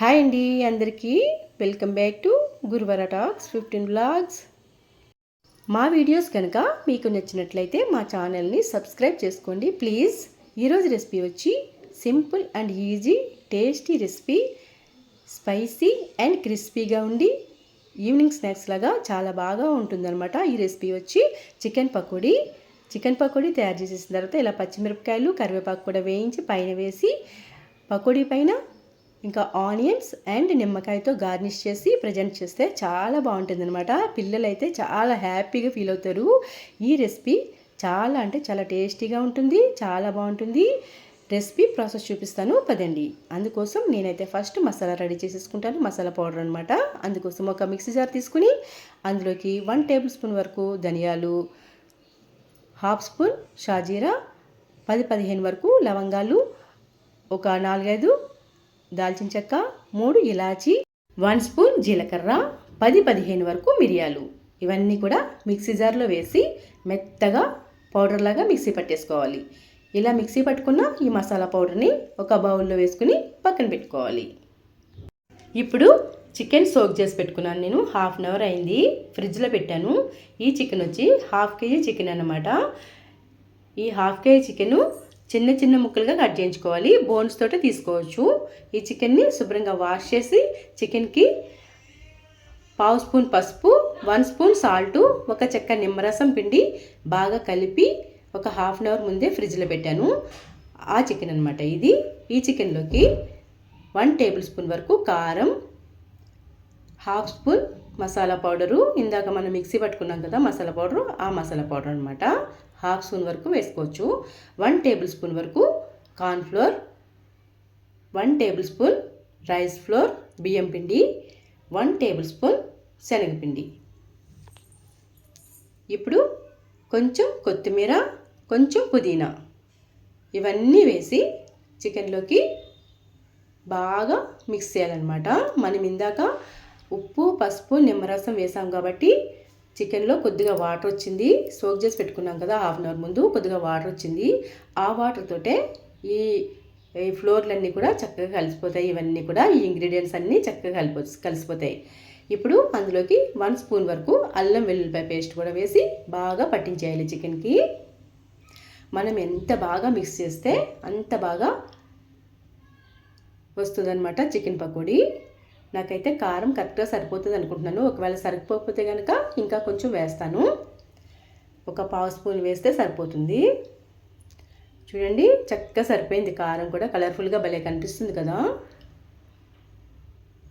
Hi అండి అందరికీ. Welcome back to Guruvara talks fifteen blogs మా వీడియోస్ కనుక మీకు నచ్చినట్లయితే మా ఛానల్ని సబ్స్క్రైబ్ చేసుకోండి. ప్లీజ్ ఈరోజు రెసిపీ వచ్చి simple and easy tasty recipe spicy and క్రిస్పీగా ఉండి ఈవినింగ్ స్నాక్స్ లాగా చాలా బాగా ఉంటుందన్నమాట. ఈ రెసిపీ వచ్చి చికెన్ పకోడీ. చికెన్ పకోడీ తయారు చేసేసిన తర్వాత ఇలా పచ్చిమిరపకాయలు కరివేపాకు కూడా వేయించి పైన వేసి పకోడీ పైన ఇంకా ఆనియన్స్ అండ్ నిమ్మకాయతో గార్నిష్ చేసి ప్రజెంట్ చేస్తే చాలా బాగుంటుంది అనమాట పిల్లలు అయితే చాలా హ్యాపీగా ఫీల్ అవుతారు. ఈ రెసిపీ చాలా అంటే చాలా టేస్టీగా ఉంటుంది చాలా బాగుంటుంది. రెసిపీ ప్రాసెస్ చూపిస్తాను పదండి. అందుకోసం నేనైతే ఫస్ట్ మసాలా రెడీ చేసేసుకుంటాను మసాలా పౌడర్ అనమాట అందుకోసం ఒక మిక్సీ జార్ తీసుకుని అందులోకి వన్ టేబుల్ స్పూన్ వరకు ధనియాలు హాఫ్ స్పూన్ షాజీరా పది పదిహేను వరకు లవంగాలు ఒక నాలుగైదు దాల్చిన చెక్క మూడు ఇలాచి వన్ స్పూన్ జీలకర్ర పది పదిహేను వరకు మిరియాలు. ఇవన్నీ కూడా మిక్సీ జార్లో వేసి మెత్తగా పౌడర్ లాగా మిక్సీ పట్టేసుకోవాలి. ఇలా మిక్సీ పట్టుకున్న ఈ మసాలా పౌడర్ని ఒక బౌల్లో వేసుకుని పక్కన పెట్టుకోవాలి. ఇప్పుడు చికెన్ సోక్ చేసి పెట్టుకున్నాను నేను. హాఫ్ అన్ అవర్ అయింది. ఫ్రిడ్జ్లో పెట్టాను. ఈ చికెన్ వచ్చి హాఫ్ కేజీ చికెన్ అనమాట ఈ హాఫ్ కేజీ చికెను చిన్న చిన్న ముక్కలుగా కట్ చేయించుకోవాలి. బోన్స్ తోటే తీసుకోవచ్చు. ఈ చికెన్ని శుభ్రంగా వాష్ చేసి చికెన్కి పావు స్పూన్ పసుపు వన్ స్పూన్ సాల్టు ఒక చెక్క నిమ్మరసం పిండి బాగా కలిపి ఒక హాఫ్ అన్ అవర్ ముందే ఫ్రిడ్జ్లో పెట్టాను. ఆ చికెన్ అనమాట ఇది. ఈ చికెన్లోకి వన్ టేబుల్ స్పూన్ వరకు కారం హాఫ్ స్పూన్ మసాలా పౌడరు. ఇందాక మనం మిక్సీ పట్టుకున్నాం కదా మసాలా పౌడరు ఆ మసాలా పౌడర్ అనమాట హాఫ్ స్పూన్ వరకు వేసుకోవచ్చు. వన్ టేబుల్ స్పూన్ వరకు cornflour one tablespoon rice flour బియ్యం పిండి. వన్ టేబుల్ స్పూన్ శనగపిండి ఇప్పుడు కొంచెం కొత్తిమీర కొంచెం పుదీనా. ఇవన్నీ వేసి చికెన్లోకి బాగా మిక్స్ చేయాలన్నమాట. మనం ఇందాక ఉప్పు పసుపు నిమ్మరసం వేసాం కాబట్టి చికెన్లో కొద్దిగా వాటర్ వచ్చింది. సోక్ చేసి పెట్టుకున్నాం కదా హాఫ్ అన్ అవర్ ముందు కొద్దిగా వాటర్ వచ్చింది. ఆ వాటర్ తోటే ఈ ఈ ఫ్లోర్లన్నీ కూడా చక్కగా కలిసిపోతాయి. ఇవన్నీ కూడా ఈ ఇంగ్రీడియంట్స్ అన్నీ చక్కగా కలిపో కలిసిపోతాయి. ఇప్పుడు అందులోకి వన్ స్పూన్ వరకు అల్లం వెల్లుల్లిపాయ పేస్ట్ కూడా వేసి బాగా పట్టించేయాలి చికెన్కి. మనం ఎంత బాగా మిక్స్ చేస్తే అంత బాగా వస్తుందన్నమాట చికెన్ పకోడీ. నాకైతే కారం కరెక్ట్గా సరిపోతుంది అనుకుంటున్నాను ఒకవేళ సరిపోకపోతే కనుక ఇంకా కొంచెం వేస్తాను. ఒక పావు స్పూన్ వేస్తే సరిపోతుంది. చూడండి చక్కగా సరిపోయింది కారం కూడా. కలర్ఫుల్గా భలే కనిపిస్తుంది కదా.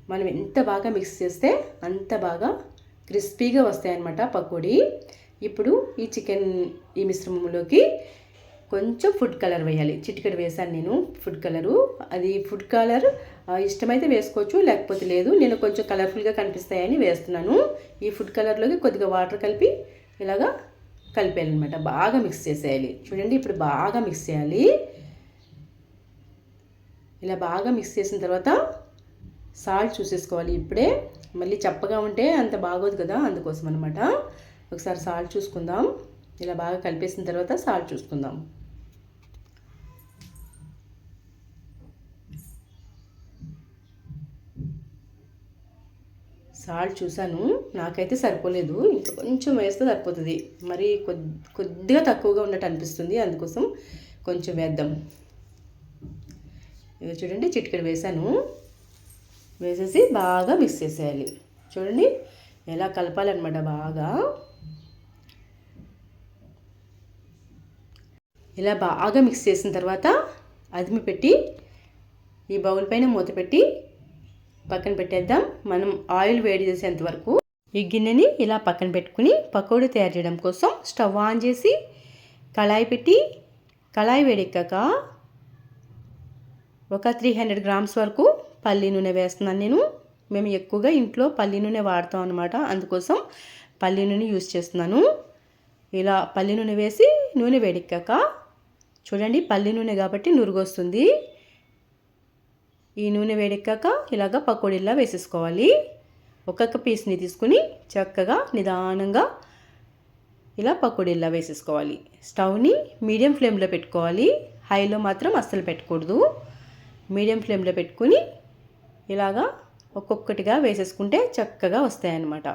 మనం ఎంత బాగా మిక్స్ చేస్తే అంత బాగా క్రిస్పీగా వస్తాయన్నమాట పకోడీ. ఇప్పుడు ఈ చికెన్ ఈ మిశ్రమంలోకి కొంచెం ఫుడ్ కలర్ వేయాలి. చిటికెడు వేసాను నేను ఫుడ్ కలరు అది ఫుడ్ కలర్ ఇష్టమైతే వేసుకోవచ్చు లేకపోతే లేదు. నేను కొంచెం కలర్ఫుల్గా కనిపిస్తాయని వేస్తున్నాను. ఈ ఫుడ్ కలర్లోకి కొద్దిగా వాటర్ కలిపి ఇలాగా కలిపేయాలన్నమాట. బాగా మిక్స్ చేసేయాలి. చూడండి ఇప్పుడు బాగా మిక్స్ చేయాలి. ఇలా బాగా మిక్స్ చేసిన తర్వాత సాల్ట్ చూసేసుకోవాలి ఇప్పుడే. మళ్ళీ చప్పగా ఉంటే అంత బాగోదు కదా అందుకోసం అనమాట ఒకసారి సాల్ట్ చూసుకుందాం. ఇలా బాగా కలిపేసిన తర్వాత సాల్ట్ చూసుకుందాం. సాల్ట్ చూసాను నాకైతే సరిపోలేదు. ఇంకా కొంచెం వేస్తే సరిపోతుంది. మరి కొద్దిగా తక్కువగా ఉన్నట్టు అనిపిస్తుంది. అందుకోసం కొంచెం వేద్దాం. ఇవి చూడండి చిటికెడు వేసాను. వేసేసి బాగా మిక్స్ చేసేయాలి. చూడండి ఎలా కలపాలన్నమాట బాగా. ఇలా బాగా మిక్స్ చేసిన తర్వాత అదిమి పెట్టి ఈ బౌల్ పైన మూత పెట్టి పక్కన పెట్టేద్దాం. మనం ఆయిల్ వేడి చేసేంత వరకు ఈ గిన్నెని ఇలా పక్కన పెట్టుకుని పకోడీ తయారు చేయడం కోసం స్టవ్ ఆన్ చేసి కళాయి పెట్టి కళాయి వేడెక్కాక ఒక త్రీ హండ్రెడ్ గ్రామ్స్ వరకు పల్లి నూనె వేస్తున్నాను నేను. మేము ఎక్కువగా ఇంట్లో పల్లి నూనె వాడతాం అనమాట అందుకోసం పల్లి నూనె యూస్ చేస్తున్నాను. ఇలా పల్లి నూనె వేసి నూనె వేడెక్కాక చూడండి పల్లి నూనె కాబట్టి నురుగొస్తుంది. ఈ నూనె వేడెక్కాక ఇలాగ పకోడీలా వేసేసుకోవాలి. ఒక్కొక్క పీస్ని తీసుకుని చక్కగా నిదానంగా ఇలా పకోడీలా వేసేసుకోవాలి. స్టవ్ని మీడియం ఫ్లేమ్లో పెట్టుకోవాలి. హైలో మాత్రం అస్సలు పెట్టకూడదు. మీడియం ఫ్లేమ్లో పెట్టుకుని ఇలాగా ఒక్కొక్కటిగా వేసేసుకుంటే చక్కగా వస్తాయన్నమాట.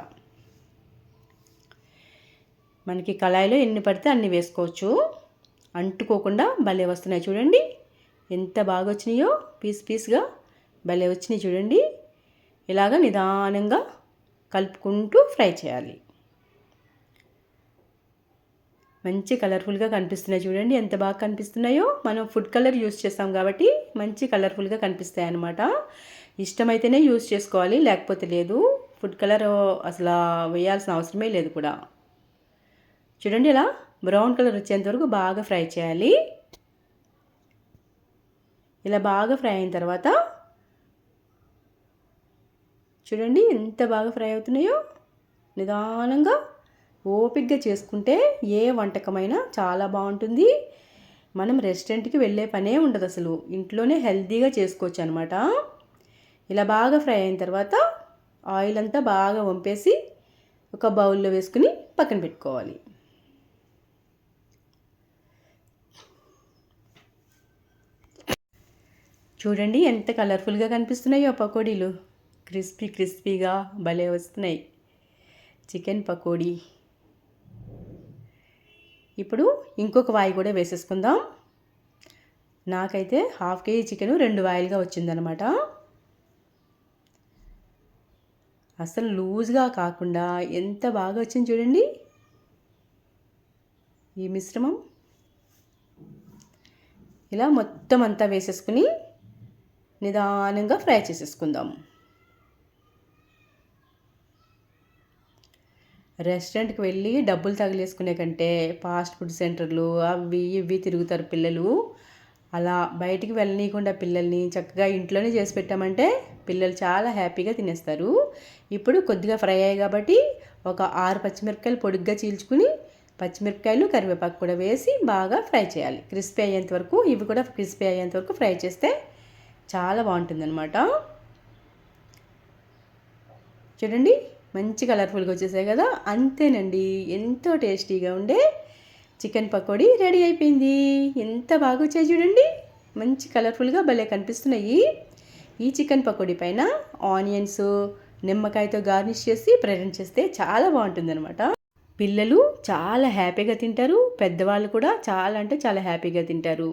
మనకి కళాయిలో ఎన్ని పడితే అన్ని వేసుకోవచ్చు. అంటుకోకుండా భలే వస్తున్నాయి చూడండి. ఎంత బాగా వచ్చినాయో పీస్ పీస్గా భలే వచ్చినాయి చూడండి. ఇలాగ నిదానంగా కలుపుకుంటూ ఫ్రై చేయాలి. మంచి కలర్ఫుల్గా కనిపిస్తున్నాయి చూడండి. ఎంత బాగా కనిపిస్తున్నాయో మనం ఫుడ్ కలర్ యూస్ చేస్తాం కాబట్టి మంచి కలర్ఫుల్గా కనిపిస్తాయి అన్నమాట. ఇష్టమైతేనే యూస్ చేసుకోవాలి లేకపోతే లేదు. ఫుడ్ కలర్ అసలు వేయాల్సిన అవసరమే లేదు కూడా. చూడండి ఇలా బ్రౌన్ కలర్ వచ్చేంత వరకు బాగా ఫ్రై చేయాలి. ఇలా బాగా ఫ్రై అయిన తర్వాత చూడండి ఎంత బాగా ఫ్రై అవుతున్నాయో. నిదానంగా ఓపిక్గా చేసుకుంటే ఏ వంటకమైనా చాలా బాగుంటుంది. మనం రెస్టారెంట్కి వెళ్ళే పనే ఉండదు అసలు. ఇంట్లోనే హెల్తీగా చేసుకోవచ్చు అనమాట ఇలా బాగా ఫ్రై అయిన తర్వాత ఆయిల్ అంతా బాగా వంపేసి ఒక బౌల్లో వేసుకుని పక్కన పెట్టుకోవాలి. చూడండి ఎంత కలర్ఫుల్గా కనిపిస్తున్నాయో పకోడీలు. క్రిస్పీ క్రిస్పీగా భలే వస్తున్నాయి. చికెన్ పకోడీ. ఇప్పుడు ఇంకొక వాయి కూడా వేసేసుకుందాం. నాకైతే హాఫ్ కేజీ చికెన్ రెండు వాయిలుగా వచ్చిందనమాట అసలు లూజ్గా కాకుండా ఎంత బాగా వచ్చింది చూడండి. ఈ మిశ్రమం. ఇలా మొత్తం అంతా వేసేసుకుని నిదానంగా ఫ్రై చేసేసుకుందాం. రెస్టారెంట్కి వెళ్ళి డబ్బులు తగిలేసుకునే కంటే ఫాస్ట్ ఫుడ్ సెంటర్లు అవి ఇవి తిరుగుతారు పిల్లలు. అలా బయటికి వెళ్ళనీయకుండా పిల్లల్ని చక్కగా ఇంట్లోనే చేసి పెట్టామంటే పిల్లలు చాలా హ్యాపీగా తినేస్తారు. ఇప్పుడు కొద్దిగా ఫ్రై అయ్యాయి కాబట్టి ఒక ఆరు పచ్చిమిరపకాయలు పొడిగ్గా చీల్చుకుని పచ్చిమిరపకాయలు కరివేపాకు కూడా వేసి బాగా ఫ్రై చేయాలి. క్రిస్పీ అయ్యేంత వరకు ఇవి కూడా క్రిస్పీ అయ్యేంత వరకు ఫ్రై చేస్తే చాలా బాగుంటుంది అనమాట చూడండి మంచి కలర్ఫుల్గా వచ్చేసాయి కదా. అంతేనండి ఎంతో టేస్టీగా ఉండే చికెన్ పకోడీ రెడీ అయిపోయింది. ఎంత బాగా వచ్చాయి చూడండి. మంచి కలర్ఫుల్గా భలే కనిపిస్తున్నాయి. ఈ చికెన్ పకోడీ పైన ఆనియన్స్ నిమ్మకాయతో గార్నిష్ చేసి ప్రజెంట్ చేస్తే చాలా బాగుంటుందన్నమాట. పిల్లలు చాలా హ్యాపీగా తింటారు. పెద్దవాళ్ళు కూడా చాలా అంటే చాలా హ్యాపీగా తింటారు.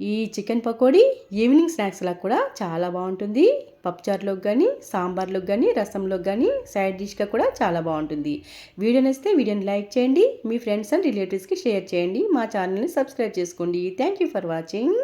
ఈ చికెన్ పకోడీ ఈవినింగ్ స్నాక్స్లా కూడా చాలా బాగుంటుంది. పప్పుచారులోకి కానీ సాంబార్లోకి కానీ రసంలోకి కానీ సైడ్ డిష్గా కూడా చాలా బాగుంటుంది. వీడియో నచ్చితే వీడియోని లైక్ చేయండి. మీ ఫ్రెండ్స్ అండ్ రిలేటివ్స్కి షేర్ చేయండి. మా ఛానల్ని సబ్స్క్రైబ్ చేసుకోండి. Thank you for watching.